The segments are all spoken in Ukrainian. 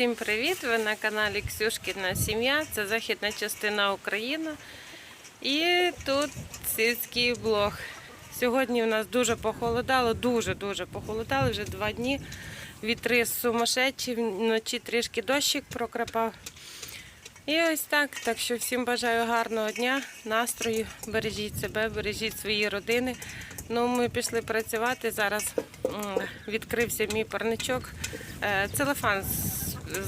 Всім привіт! Ви на каналі Ксюшкіна Сім'я. Це західна частина України. І тут сільський блог. Сьогодні у нас дуже похолодало, дуже-дуже похолодало, вже два дні. Вітри сумасшедші, вночі трішки дощик прокрапав. І ось так. Так що всім бажаю гарного дня, настрою. Бережіть себе, бережіть свої родини. Ну, ми пішли працювати. Зараз відкрився мій парничок. Е, Целефан з-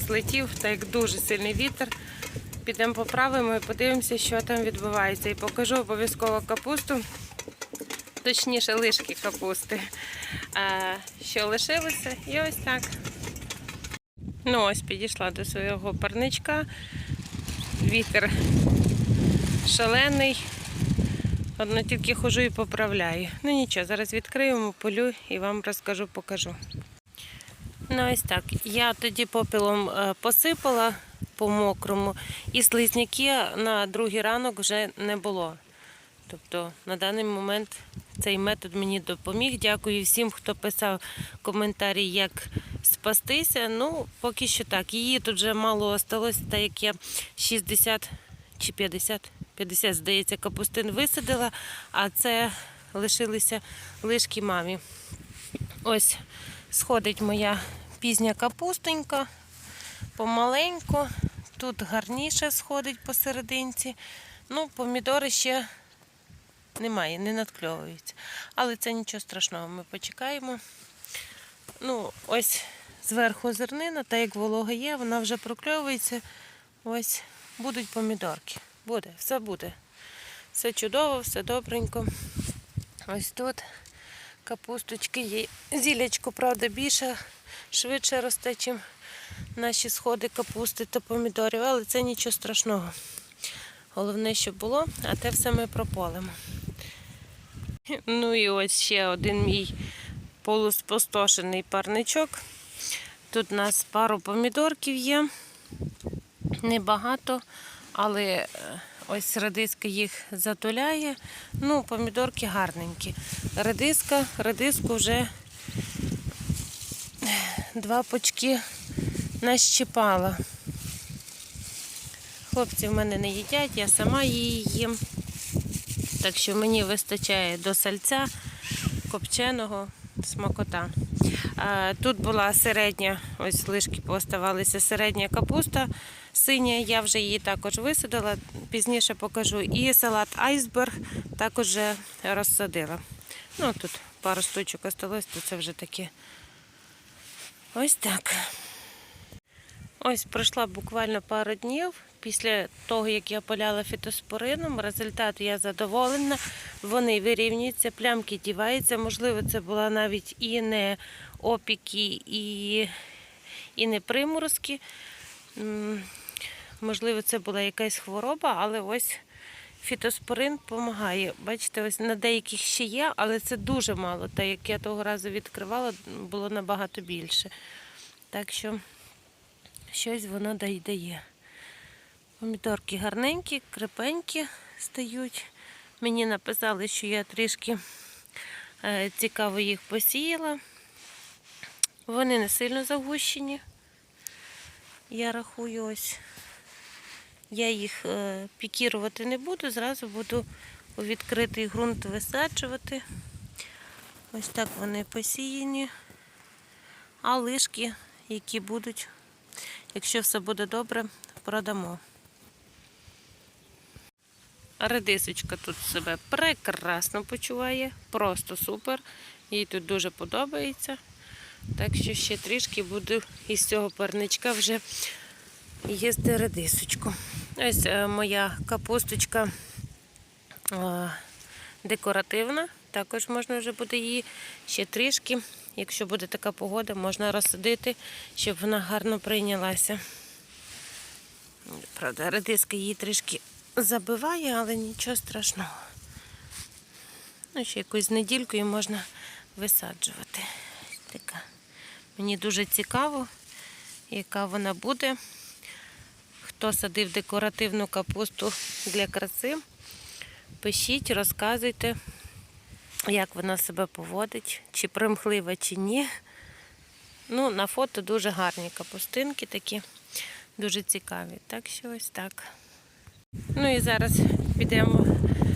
злетів, так як дуже сильний вітер. Підемо поправимо і подивимося, що там відбувається. І покажу обов'язково капусту, точніше лишки капусти, е, що лишилося. І ось так. Ну, ось підійшла до свого парничка. Вітер шалений. Одно тільки хожу і поправляю. Ну нічого, зараз відкриємо, полю і вам розкажу, покажу. Ну ось так. Я тоді попелом е, посипала по мокрому, і слизняки на другий ранок вже не було. Тобто на даний момент цей метод мені допоміг. Дякую всім, хто писав коментарі, як спастися. Ну, поки що так. Її тут вже мало осталось, так як я 60 чи 50, 50, здається, капустин висадила, а це лишилися лишки мамі. Ось сходить моя пізня капустонька, помаленьку. Тут гарніше сходить посерединці. Ну, помідори ще немає, не надкльовуються. Але це нічого страшного, ми почекаємо. Ну, ось зверху зернина, та як волога є, вона вже прокльовується. Ось будуть помідорки. Буде, все буде. Все чудово, все добренько. Ось тут капусточки є. Зілячко, правда, більше, швидше росте, ніж наші сходи капусти та помідорів, але це нічого страшного. Головне, щоб було, а те все ми прополимо. Ну і ось ще один мій полуспостошений парничок. Тут у нас пару помідорків є, небагато, але е, ось редиска їх затуляє. Ну, помідорки гарненькі. Редиска, редиску вже два пучки нащипала. Хлопці в мене не їдять, я сама її їм. Так що мені вистачає до сальця копченого смакота. Тут була середня, ось лишки поставалися середня капуста синя. Я вже її також висадила, пізніше покажу. І салат айсберг також розсадила. Ну, тут пару штучок осталось, то це вже таке. Ось так. Ось пройшла буквально пару днів після того, як я поляла фітоспорином. Результат я задоволена. Вони вирівнюються, плямки діваються. Можливо, це була навіть і не опіки, і, і не приморозки. Можливо, це була якась хвороба, але ось фітоспорин допомагає. Бачите, ось на деяких ще є, але це дуже мало. Так як я того разу відкривала, було набагато більше. Так що щось воно дає. Помідорки гарненькі, крепенькі стають. Мені написали, що я трішки е, цікаво їх посіяла. Вони не сильно загущені. Я рахую ось. Я їх е, пікірувати не буду, зразу буду у відкритий ґрунт висаджувати. Ось так вони посіяні. А лишки, які будуть, якщо все буде добре, продамо. Редисочка тут себе прекрасно почуває, просто супер. Їй тут дуже подобається. Так що ще трішки буду із цього парничка вже їсти редисочку. Ось е, моя капусточка е, декоративна. Також можна вже буде її ще трішки. Якщо буде така погода, можна розсадити, щоб вона гарно прийнялася. Правда, редиска її трішки забиває, але нічого страшного. Ну, ще якусь недількою можна висаджувати. Така. Мені дуже цікаво, яка вона буде. Хто садив декоративну капусту для краси, пишіть, розказуйте, як вона себе поводить, чи примхлива, чи ні. Ну, на фото дуже гарні капустинки такі, дуже цікаві. Так що ось так. Ну і зараз підемо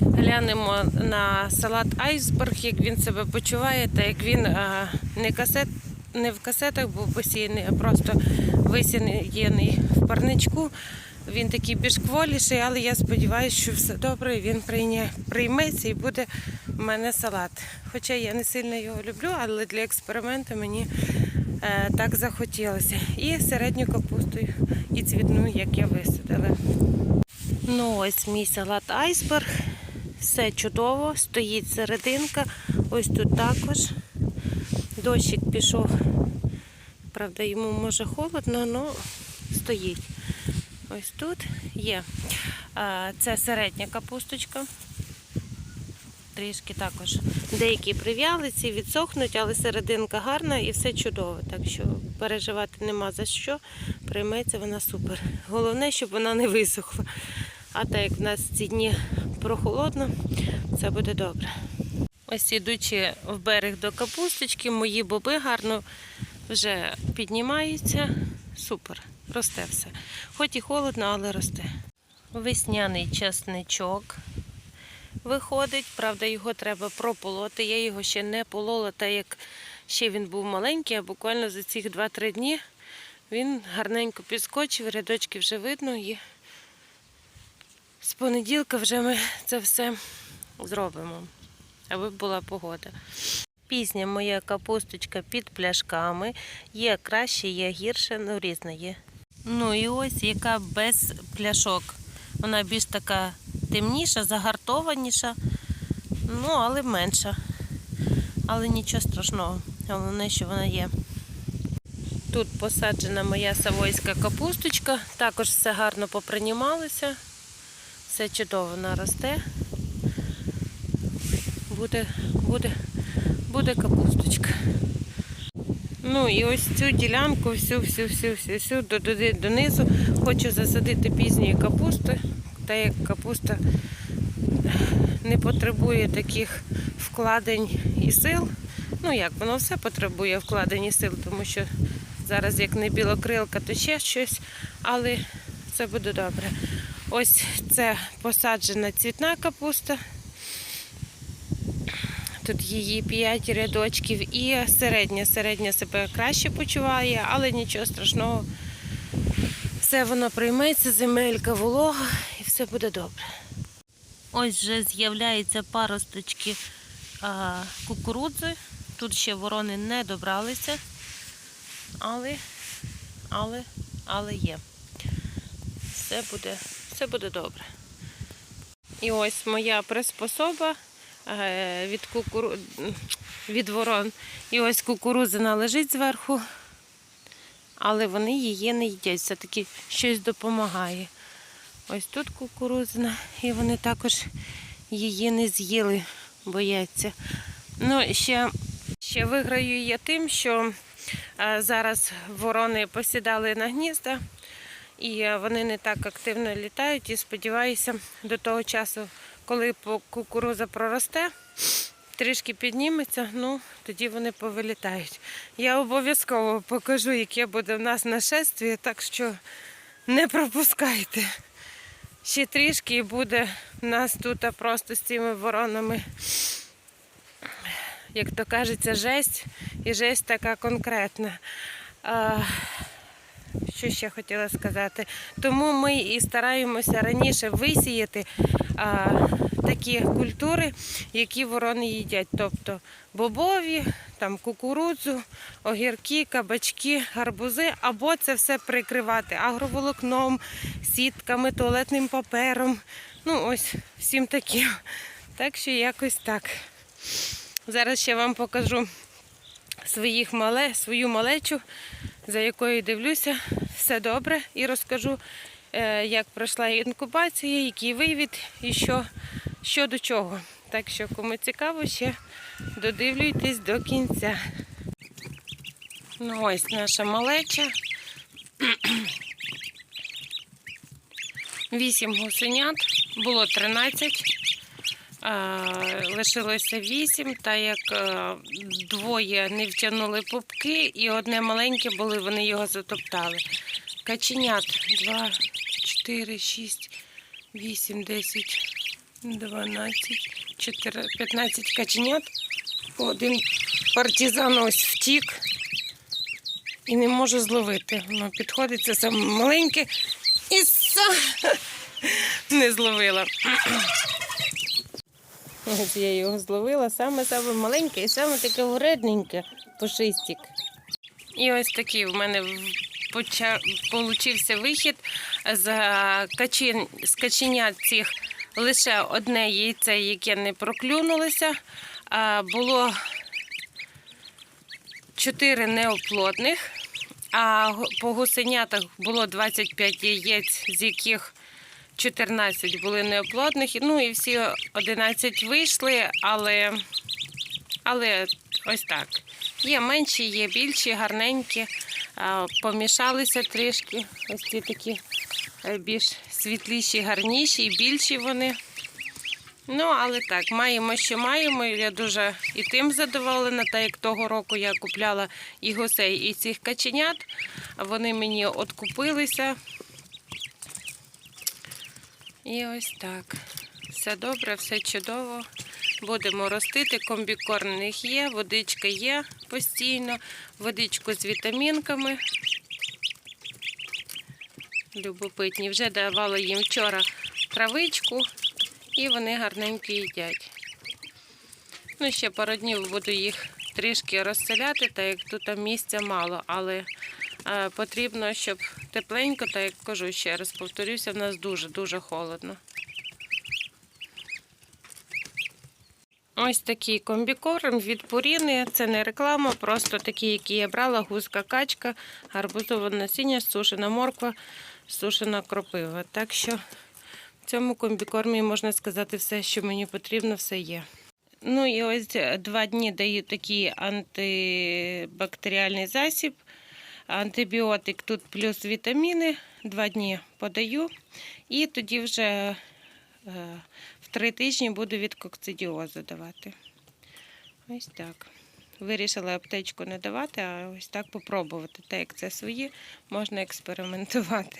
глянемо на салат айсберг, як він себе почуває, та як він а, не, касет, не в касетах був посіяний, а просто висіяний в парничку. Він такий більш кволіший, але я сподіваюся, що все добре, він прийня, прийметься і буде в мене салат. Хоча я не сильно його люблю, але для експерименту мені е, так захотілося. І середню капусту, і цвітну, як я висадила. Ну, ось мій салат айсберг. Все чудово, стоїть серединка. Ось тут також. Дощик пішов. Правда, йому може холодно, але стоїть. Ось тут є. Це середня капусточка. Трішки також. Деякі прив'ялиці, відсохнуть, але серединка гарна і все чудово. Так що переживати нема за що. Прийметься вона супер. Головне, щоб вона не висохла. А так як в нас ці дні прохолодно, це буде добре. Ось ідучи в берег до капусточки, мої боби гарно вже піднімаються. Супер, росте все. Хоч і холодно, але росте. Весняний часничок виходить. Правда, його треба прополоти. Я його ще не полола, так як ще він був маленький, а буквально за ці 2-3 дні він гарненько підскочив, рядочки вже видно і з понеділка вже ми це все зробимо, аби була погода. Пізня моя капусточка під пляшками. Є краще, є гірше, ну різна є. Ну і ось яка без пляшок. Вона більш така темніша, загартованіша, ну, але менша. Але нічого страшного. Головне, що вона є. Тут посаджена моя савойська капусточка. Також все гарно попринімалося. Все чудово вона росте. Буде, буде, буде капусточка. Ну і ось цю ділянку, всю, всю, всю, всю, всю до, до, донизу хочу засадити пізньої капусти. Та як капуста не потребує таких вкладень і сил. Ну як, воно все потребує вкладень і сил, тому що зараз як не білокрилка, то ще щось, але це буде добре. Ось це посаджена цвітна капуста. Тут її 5 рядочків і середня. Середня себе краще почуває, але нічого страшного. Все воно прийметься, земелька волога і все буде добре. Ось вже з'являються паросточки а, кукурудзи. Тут ще ворони не добралися, але, але, але є. Все буде, все буде добре. І ось моя приспособа від, кукуру... від ворон. І ось кукурудзина лежить зверху, але вони її не їдять. Все-таки щось допомагає. Ось тут кукурудзина, і вони також її не з'їли, бояться. Ну, ще, ще виграю я тим, що е, зараз ворони посідали на гнізда. І е, вони не так активно літають. І сподіваюся, до того часу, коли кукуруза проросте, трішки підніметься, ну тоді вони повилітають. Я обов'язково покажу, яке буде в нас нашествие, так що не пропускайте. Ще трішки і буде в нас тут просто з цими воронами, як то кажеться, жесть, і жесть така конкретна. А, що ще хотіла сказати? Тому ми і стараємося раніше висіяти а, такі культури, які ворони їдять. Тобто бобові, там кукурудзу, огірки, кабачки, гарбузи, або це все прикривати агроволокном, сітками, туалетним папером. Ну, ось всім таким. Так що якось так. Зараз ще вам покажу своїх мале, свою малечу, за якою дивлюся, все добре, і розкажу, як пройшла інкубація, який вивід і що, що до чого. Так що, кому цікаво, ще додивлюйтесь до кінця. Ну, ось наша малеча. Вісім гусенят, було 13. Е, Лишилося вісім, та як е, двоє не втягнули пупки, і одне маленьке були, вони його затоптали. Каченят 2, 4, 6, 8, 10, 12, 14, 15 каченят. Один партизан ось втік і не можу зловити. Воно підходить, це саме маленьке і сам не зловила. Ось я його зловила, саме саме маленьке і саме таке вредненьке, пушистик. І ось такий в мене. Получився вихід з качин... з каченят цих лише одне яйце, яке не проклюнулося. Було чотири неоплодних, а по гусенятах було 25 яєць, з яких 14 були неоплодних. Ну і всі 11 вийшли, але, але ось так. Є менші, є більші, гарненькі, помішалися трішки. Ось ці такі е, більш світліші, гарніші і більші вони. Ну, але так, маємо, що маємо. Я дуже і тим задоволена, так як того року я купляла і гусей, і цих каченят. Вони мені откупилися. І ось так. Все добре, все чудово. Будемо ростити. Комбікорм в них є, водичка є постійно, водичку з вітамінками. Любопитні. Вже давала їм вчора травичку, і вони гарненько їдять. Ну, ще пару днів буду їх трішки розселяти, так як тут місця мало, але е, потрібно, щоб тепленько, так як кажу ще раз, повторюся, в нас дуже-дуже холодно. Ось такий комбікорм від Пуріни. Це не реклама, просто такий, який я брала, гуска качка, гарбузове насіння, сушена морква, сушена кропива. Так що в цьому комбікормі можна сказати все, що мені потрібно, все є. Ну і ось два дні даю такий антибактеріальний засіб. Антибіотик тут плюс вітаміни. Два дні подаю. І тоді вже е, в три тижні буду від кокцидіозу давати. Ось так. Вирішила аптечку не давати, а ось так попробувати. Так як це свої, можна експериментувати.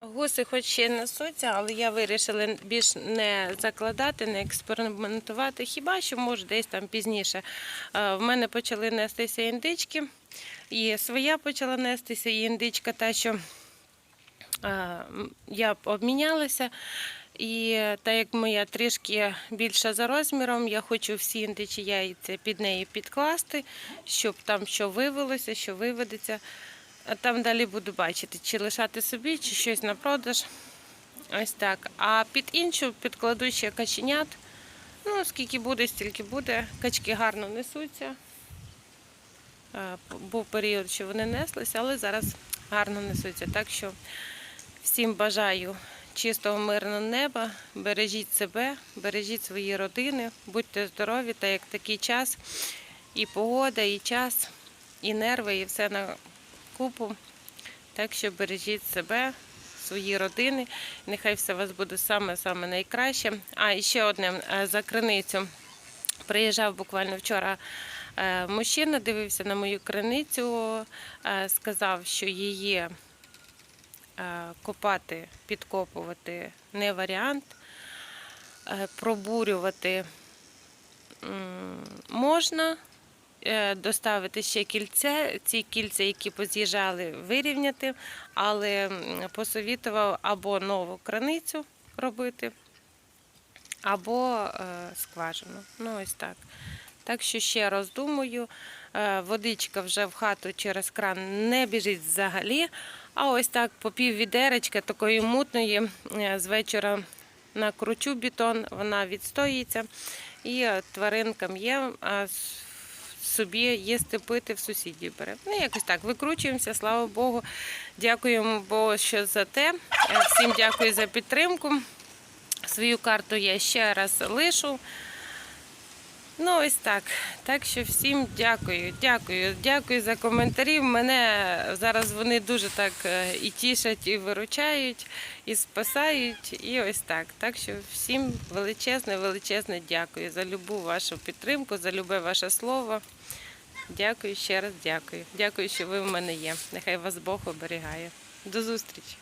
Гуси хоч ще несуться, але я вирішила більш не закладати, не експериментувати. Хіба що може десь там пізніше. Е, В мене почали нестися індички, і своя почала нестися, і індичка та, що е, я обмінялася. І так як моя трішки більша за розміром, я хочу всі індичі яйця під неї підкласти, щоб там що вивелося, що виведеться. А там далі буду бачити, чи лишати собі, чи щось на продаж. Ось так. А під іншу підкладу ще каченят. Ну, скільки буде, стільки буде. Качки гарно несуться. Був період, що вони неслися, але зараз гарно несуться. Так що всім бажаю чистого мирного неба, бережіть себе, бережіть свої родини, будьте здорові, та як такий час, і погода, і час, і нерви, і все на купу. Так що бережіть себе, свої родини. Нехай все у вас буде саме-саме найкраще. А і ще одне е, за криницю. Приїжджав буквально вчора е, мужчина, дивився на мою криницю, е, сказав, що її копати, підкопувати не варіант. Е, Пробурювати можна, е, доставити ще кільце, ці кільця, які поз'їжджали, вирівняти, але посовітував або нову краницю робити, або е, скважину. Ну, ось так. Так що ще раз думаю, е, водичка вже в хату через кран не біжить взагалі. А ось так по пів такої мутної е, з вечора накручу бетон, вона відстоїться. І е, тваринкам є, а собі їсти пити в сусідів бере. Ну, якось так, викручуємося, слава Богу. Дякуємо Богу, що за те. Е, Всім дякую за підтримку. Свою карту я ще раз лишу. Ну, ось так. Так що всім дякую, дякую, дякую за коментарі. Мене зараз вони дуже так е, і тішать, і виручають, і спасають. І ось так. Так що всім величезне, величезне дякую за любу вашу підтримку, за любе ваше слово. Дякую ще раз, дякую. Дякую, що ви в мене є. Нехай вас Бог оберігає. До зустрічі!